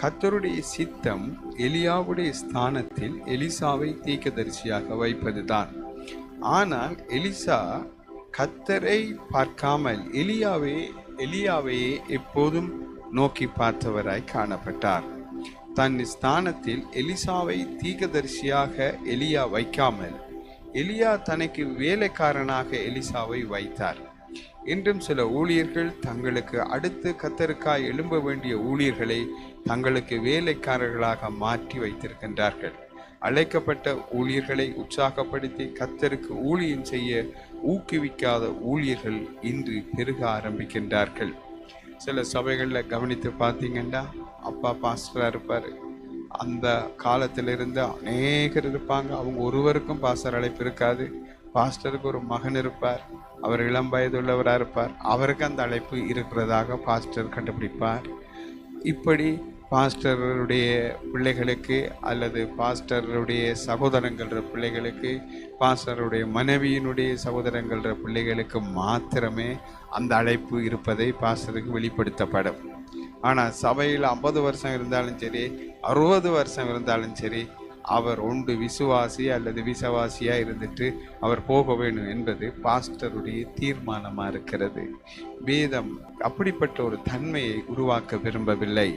கத்தருடைய சித்தம் எலியாவுடைய ஸ்தானத்தில் எலிசாவை தீக்கதரிசியாக வைப்பதுதான். ஆனால் எலிசா கத்தரை பார்க்காமல் எலியாவே எலியாவையே எப்போதும் நோக்கி பார்த்தவராய் காணப்பட்டார். தன் ஸ்தானத்தில் எலிசாவை தீகதரிசியாக எலியா வைக்காமல் எலியா தனக்கு வேலைக்காரனாக எலிசாவை வைத்தார். இன்றும் சில ஊழியர்கள் தங்களுக்கு அடுத்து கத்தருக்காய் எழும்ப வேண்டிய ஊழியர்களை தங்களுக்கு வேலைக்காரர்களாக மாற்றி வைத்திருக்கின்றார்கள். அழைக்கப்பட்ட ஊழியர்களை உற்சாகப்படுத்தி கத்தருக்கு ஊழியம் செய்ய ஊக்குவிக்காத ஊழியர்கள் இன்று பெருக ஆரம்பிக்கின்றார்கள். சில சபைகளில் கவனித்து பார்த்தீங்கன்னா அப்பா பாஸ்டராக இருப்பார். அந்த காலத்திலிருந்து அநேகர் இருப்பாங்க. அவங்க ஒருவருக்கும் பாஸ்டர் அழைப்பு இருக்காது. பாஸ்டருக்கு ஒரு மகன் இருப்பார். அவர் இளம் வயதுள்ளவராக இருப்பார். அவருக்கு அந்த அழைப்பு இருக்கிறதாக பாஸ்டர் கண்டுபிடிப்பார். இப்படி பாஸ்டருடைய பிள்ளைகளுக்கு அல்லது பாஸ்டருடைய சகோதரங்கள்ற பிள்ளைகளுக்கு பாஸ்டருடைய மனைவியினுடைய சகோதரங்கள்ற பிள்ளைகளுக்கு மாத்திரமே அந்த அழைப்பு இருப்பதை பாஸ்டருக்கு வெளிப்படுத்தப்படும். ஆனால் சபையில் ஐம்பது வருஷம் இருந்தாலும் சரி அறுபது வருஷம் இருந்தாலும் சரி அவர் ஒன்று விசுவாசி அல்லது விசவாசியாக இருந்துட்டு அவர் போக வேணும் என்பது பாஸ்டருடைய தீர்மானமாக இருக்கிறது. வேதம் அப்படிப்பட்ட ஒரு தன்மையை உருவாக்க விரும்பவில்லை.